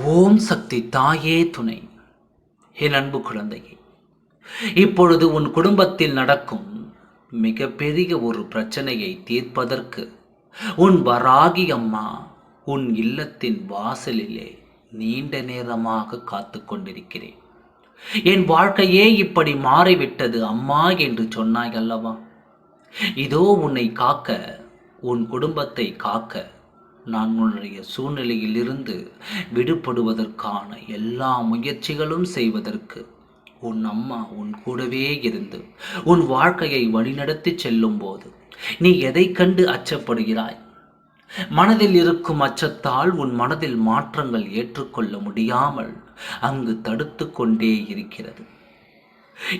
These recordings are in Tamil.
ஓம் சக்தி தாயே துணை. என் அன்பு குழந்தையே இப்பொழுது உன் குடும்பத்தில் நடக்கும் மிகப்பெரிய ஒரு பிரச்சனையை தீர்ப்பதற்கு உன் வராகி அம்மா உன் இல்லத்தின் வாசலிலே நீண்ட நேரமாக காத்து கொண்டிருக்கிறேன். என் வாழ்க்கையே இப்படி மாறிவிட்டது அம்மா என்று சொன்னாய் அல்லவா? இதோ உன்னை காக்க உன் குடும்பத்தை காக்க நான் உன்னுடைய சூழ்நிலையில் இருந்து விடுபடுவதற்கான எல்லா முயற்சிகளும் செய்வதற்கு உன் அம்மா உன் கூடவே இருந்து உன் வாழ்க்கையை வழிநடத்தி செல்லும் போது நீ எதை கண்டு அச்சப்படுகிறாய்? மனதில் இருக்கும் அச்சத்தால் உன் மனதில் மாற்றங்கள் ஏற்றுக்கொள்ள முடியாமல் அங்கு தடுத்து கொண்டே இருக்கிறது.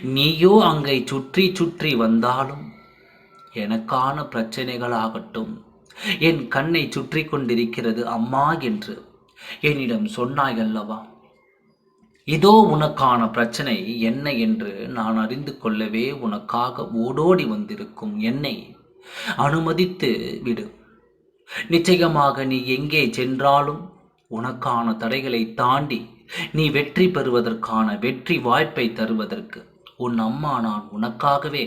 நீயோ அங்கை சுற்றி சுற்றி வந்தாலும் எனக்கான பிரச்சனைகளாகட்டும் என் கண்ணை சுற்றி கொண்டிருக்கிறது அம்மா என்று. என்னிடம் சொன்னாய் அல்லவா? இதோ உனக்கான பிரச்சனை என்ன என்று நான் அறிந்து கொள்ளவே உனக்காக ஓடோடி வந்திருக்கும் என்னை அனுமதித்து விடு. நிச்சயமாக நீ எங்கே சென்றாலும் உனக்கான தடைகளை தாண்டி நீ வெற்றி பெறுவதற்கான வெற்றி வாய்ப்பை தருவதற்கு உன் அம்மா நான் உனக்காகவே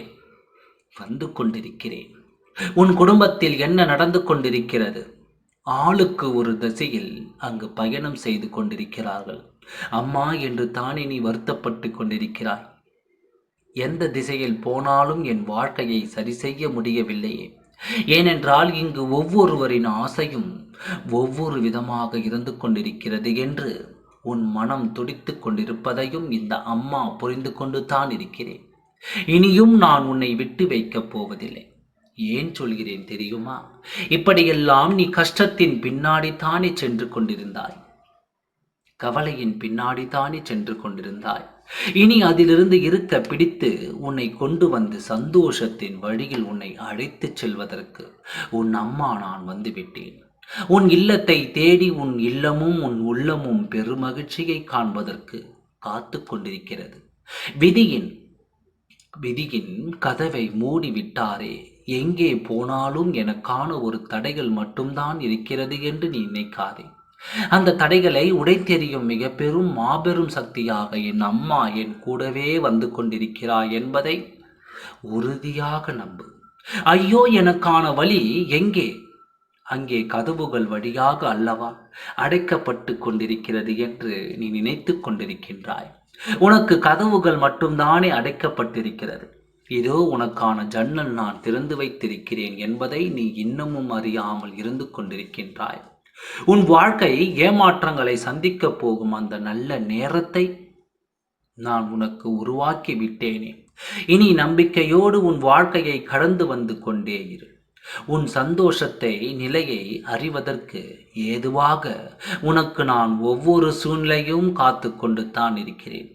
வந்து கொண்டிருக்கிறேன். உன் குடும்பத்தில் என்ன நடந்து கொண்டிருக்கிறது? ஆளுக்கு ஒரு திசையில் அங்கு பயணம் செய்து கொண்டிருக்கிறார்கள். அம்மா என்று தானே நீ வருத்தப்பட்டு கொண்டிருக்கிறாய். எந்த திசையில் போனாலும் என் வாழ்க்கையை சரி செய்ய முடியவில்லையே ஏனென்றால் இங்கு ஒவ்வொருவரின் ஆசையும் ஒவ்வொரு விதமாக இருந்து கொண்டிருக்கிறது என்று உன் மனம் துடித்து கொண்டிருப்பதையும் இந்த அம்மா புரிந்து கொண்டு தான் இருக்கிறேன். இனியும் நான் உன்னை விட்டு வைக்கப் போவதில்லை. ஏன் சொல்கிறேன் தெரியுமா? இப்படியெல்லாம் நீ கஷ்டத்தின் பின்னாடி தானே சென்று கொண்டிருந்தாய். கவலையின் பின்னாடி தானே சென்று கொண்டிருந்தாய். இனி அதிலிருந்து இருக்க பிடித்து உன்னை கொண்டு வந்து சந்தோஷத்தின் வழியில் உன்னை அழைத்துச் செல்வதற்கு உன் அம்மா நான் வந்துவிட்டேன். உன் இல்லத்தை தேடி உன் இல்லமும் உன் உள்ளமும் பெருமகிழ்ச்சியை காண்பதற்கு காத்து கொண்டிருக்கிறது. விதியின் விதியின் கதவை மூடிவிட்டாரே. எங்கே போனாலும் எனக்கான ஒரு தடைகள் மட்டும்தான் இருக்கிறது என்று நீ நினைக்காதே. அந்த தடைகளை உடைத்தெறியும் மிக பெரும் மாபெரும் சக்தியாக என் அம்மா என் கூடவே வந்து கொண்டிருக்கிறாய் என்பதை உறுதியாக நம்பு. ஐயோ எனக்கான வழி எங்கே? அங்கே கதவுகள் வழியாக அல்லவா அடைக்கப்பட்டு கொண்டிருக்கிறது என்று நீ நினைத்து கொண்டிருக்கின்றாய். உனக்கு கதவுகள் மட்டும்தானே அடைக்கப்பட்டிருக்கிறது. இதோ உனக்கான ஜன்னல் நான் திறந்து வைத்திருக்கிறேன் என்பதை நீ இன்னமும் அறியாமல் இருந்து கொண்டிருக்கின்றாய். உன் வாழ்க்கை ஏமாற்றங்களை சந்திக்கப் போகும் அந்த நல்ல நேரத்தை நான் உனக்கு உருவாக்கி விட்டேனே. இனி நம்பிக்கையோடு உன் வாழ்க்கையை கடந்து வந்து கொண்டே இரு. உன் சந்தோஷத்தை நிலையை அறிவதற்கு ஏதுவாக உனக்கு நான் ஒவ்வொரு சூழ்நிலையும் காத்து கொண்டு தான் இருக்கிறேன்.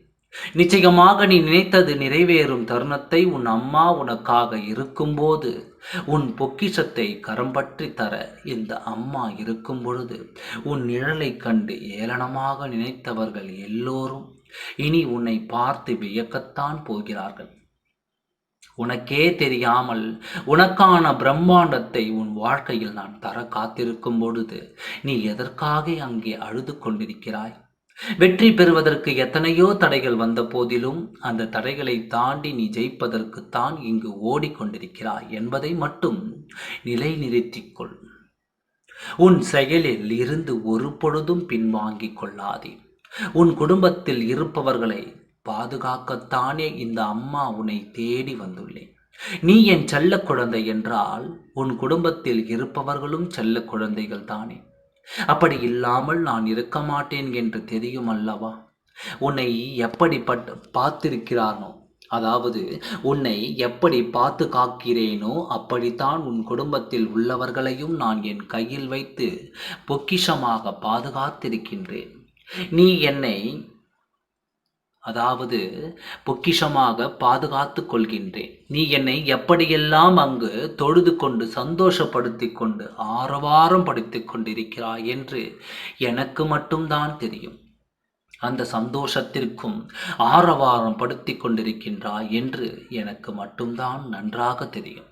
நிச்சயமாக நீ நினைத்தது நிறைவேறும் தருணத்தை உன் அம்மா உனக்காக இருக்கும்போது உன் பொக்கிஷத்தை கரம்பற்றி தர இந்த அம்மா இருக்கும் பொழுது உன் நிழலை கண்டு ஏளனமாக நினைத்தவர்கள் எல்லோரும் இனி உன்னை பார்த்து வியக்கத்தான் போகிறார்கள். உனக்கே தெரியாமல் உனக்கான பிரம்மாண்டத்தை உன் வாழ்க்கையில் நான் தர காத்திருக்கும் பொழுது நீ எதற்காக அங்கே அழுது கொண்டிருக்கிறாய்? வெற்றி பெறுவதற்கு எத்தனையோ தடைகள் வந்த போதிலும் அந்த தடைகளை தாண்டி நீ ஜெயிப்பதற்குத்தான் இங்கு ஓடிக்கொண்டிருக்கிறாய் என்பதை மட்டும் நிலைநிறுத்திக்கொள் உன் செயலில் இருந்து ஒரு பொழுதும் பின்வாங்கிக் கொள்ளாதே. உன் குடும்பத்தில் இருப்பவர்களை பாதுகாக்கத்தானே இந்த அம்மா உன்னை தேடி வந்துள்ளேன் நீ என் செல்ல குழந்தை என்றால் உன் குடும்பத்தில் இருப்பவர்களும் செல்ல குழந்தைகள் தானே. அப்படி இல்லாமல் நான் இருக்க மாட்டேன் என்று தெரியும் அல்லவா? உன்னை எப்படிப்பட்ட பார்த்திருக்கிறானோ? அதாவது உன்னை எப்படி பார்த்து காக்கிறேனோ அப்படித்தான் உன் குடும்பத்தில் உள்ளவர்களையும் நான் என் கையில் வைத்து பொக்கிஷமாக பாதுகாத்திருக்கின்றேன். நீ என்னை அதாவது பொக்கிஷமாக பாதுகாத்து கொள்கின்றேன். நீ என்னை எப்படியெல்லாம் அங்கு தொழுது கொண்டு சந்தோஷப்படுத்தி கொண்டு ஆரவாரம் படித்து கொண்டிருக்கிறாய் என்று எனக்கு மட்டும்தான் தெரியும். அந்த சந்தோஷத்திற்கும் ஆரவாரம் படுத்தி கொண்டிருக்கின்றாய் என்று எனக்கு மட்டும்தான் நன்றாக தெரியும்.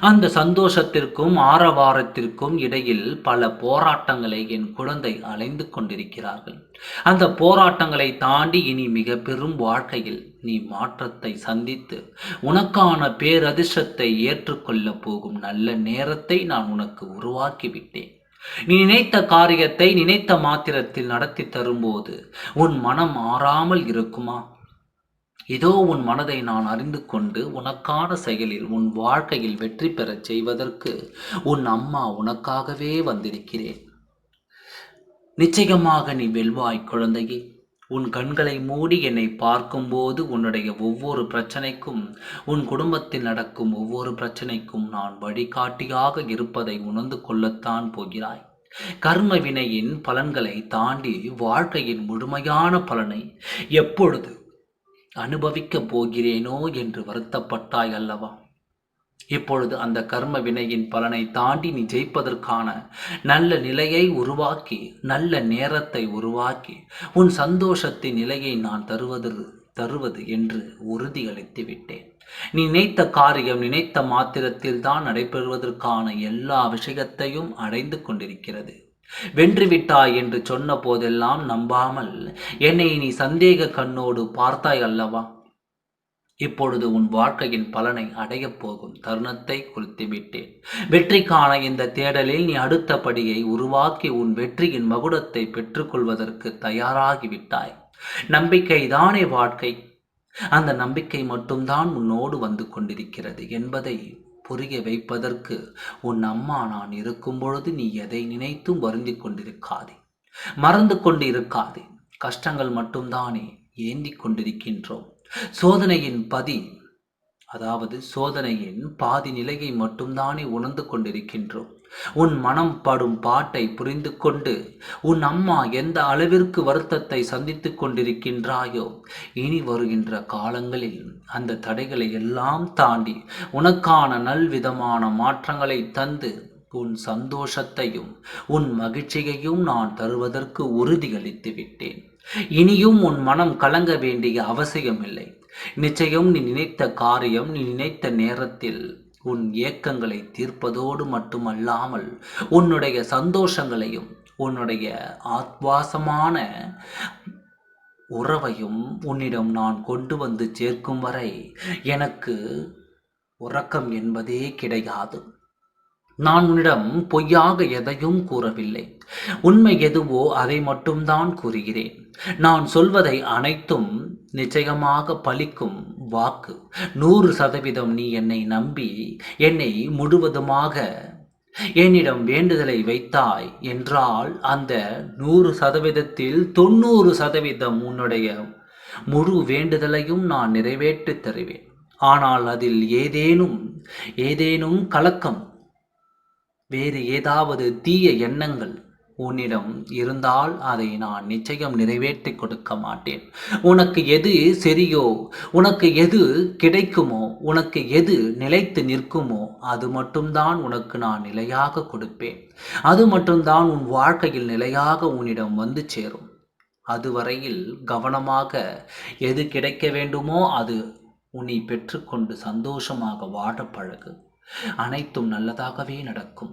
அந்த சந்தோஷத்திற்கும் ஆரவாரத்திற்கும் இடையில் பல போராட்டங்களை என் குழந்தை அலைந்து கொண்டிருக்கிறார்கள். அந்த போராட்டங்களை தாண்டி இனி மிக பெரும் வாழ்க்கையில் நீ மாற்றத்தை சந்தித்து உனக்கான பேரதிர்ஷ்டத்தை ஏற்றுக்கொள்ளப் போகும் நல்ல நேரத்தை நான் உனக்கு உருவாக்கிவிட்டேன். நீ நினைத்த காரியத்தை நினைத்த மாத்திரத்தில் நடத்தி தரும்போது உன் மனம் ஆறாமல் இருக்குமா? இதோ உன் மனதை நான் அறிந்து கொண்டு உனக்கான செயலில் உன் வாழ்க்கையில் வெற்றி பெறச் செய்வதற்கு உன் அம்மா உனக்காகவே வந்திருக்கிறேன். நிச்சயமாக நீ வெல்வாய் குழந்தையே. உன் கண்களை மூடி என்னை பார்க்கும்போது உன்னுடைய ஒவ்வொரு பிரச்சனைக்கும் உன் குடும்பத்தில் நடக்கும் ஒவ்வொரு பிரச்சனைக்கும் நான் வழிகாட்டியாக இருப்பதை உணர்ந்து கொள்ளத்தான் போகிறாய். கர்ம வினையின் பலன்களை தாண்டி வாழ்க்கையின் முழுமையான பலனை எப்பொழுது அனுபவிக்கப் போகிறேனோ என்று வருத்தப்பட்டாய் அல்லவா? இப்பொழுது அந்த கர்ம வினையின் பலனை தாண்டி நீ ஜெயிப்பதற்கான நல்ல நிலையை உருவாக்கி நல்ல நேரத்தை உருவாக்கி உன் சந்தோஷத்தின் நிலையை நான் தருவது தருவது என்று உறுதியளித்து விட்டேன். நீ நினைத்த காரியம் நினைத்த மாத்திரத்தில் தான் நடைபெறுவதற்கான எல்லா விஷயத்தையும் அடைந்து கொண்டிருக்கிறது. வென்றுவிட்டாய் என்று சொன்ன போதெல்லாம் நம்பாமல் என்னை நீ சந்தேக கண்ணோடு பார்த்தாய் அல்லவா? இப்பொழுது உன் வாழ்க்கையின் பலனை அடையப் போகும் தருணத்தை குறித்து விட்டேன். வெற்றிக்கான இந்த தேடலில் நீ அடுத்த படியை உருவாக்கி உன் வெற்றியின் மகுடத்தை பெற்றுக்கொள்வதற்கு தயாராகிவிட்டாய். நம்பிக்கை தானே வாழ்க்கை? அந்த நம்பிக்கை மட்டும்தான் உன்னோடு வந்து கொண்டிருக்கிறது என்பதை புரிய வைப்பதற்கு உன் அம்மா நான் இருக்கும் பொழுது நீ எதை நினைத்தும் வருந்தி கொண்டிருக்காதே. மறந்து கொண்டு இருக்காதே கஷ்டங்கள் மட்டும்தானே ஏந்தி கொண்டிருக்கின்றோம். சோதனையின் பதி அதாவது சோதனையின் பாதி நிலையை மட்டும்தானே உணர்ந்து கொண்டிருக்கின்றோம். உன் மனம் படும் பாட்டை புரிந்து கொண்டு உன் அம்மா எந்த அளவிற்கு வருத்தத்தை சந்தித்து கொண்டிருக்கின்றாயோ இனி வருகின்ற காலங்களில் அந்த தடைகளை எல்லாம் தாண்டி உனக்கான நல்விதமான மாற்றங்களை தந்து உன் சந்தோஷத்தையும் உன் மகிழ்ச்சியையும் நான் தருவதற்கு உறுதியளித்து விட்டேன் இனியும் உன் மனம் கலங்க வேண்டிய அவசியமில்லை. நிச்சயம் நீ நினைத்த காரியம் நீ நினைத்த நேரத்தில் உன் ஏக்கங்களை தீர்ப்பதோடு மட்டுமல்லாமல் உன்னுடைய சந்தோஷங்களையும் உன்னுடைய ஆத்வாசமான உறவையும் உன்னிடம் நான் கொண்டு வந்து சேர்க்கும் வரை எனக்கு உறக்கம் என்பதே கிடையாது. நான் உன்னிடம் பொய்யாக எதையும் கூறவில்லை. உண்மை எதுவோ அதை மட்டும்தான் கூறுகிறேன். நான் சொல்வதை அனைத்தும் நிச்சயமாக பலிக்கும் வாக்கு. நூறு சதவீதம் நீ என்னை நம்பி என்னை முழுவதுமாக என்னிடம் வேண்டுதலை வைத்தாய் என்றால் அந்த நூறு சதவீதத்தில் தொண்ணூறு சதவீதம் உன்னுடைய முழு வேண்டுதலையும் நான் நிறைவேற்றித் தருவேன். ஆனால் அதில் ஏதேனும் ஏதேனும் கலக்கம் வேறு ஏதாவது தீய எண்ணங்கள் உன்னிடம் இருந்தால் அதை நான் நிச்சயம் நிறைவேற்றி கொடுக்க மாட்டேன். உனக்கு எது சரியோ உனக்கு எது கிடைக்குமோ உனக்கு எது நிலைத்து நிற்குமோ அது மட்டும்தான் உனக்கு நான் நிலையாக கொடுப்பேன். அது மட்டும்தான் உன் வாழ்க்கையில் நிலையாக உன்னிடம் வந்து சேரும். அதுவரையில் கவனமாக எது கிடைக்க வேண்டுமோ அது உன்னை பெற்றுக்கொண்டு சந்தோஷமாக வாழ பழகு. அனைத்தும் நல்லதாகவே நடக்கும்.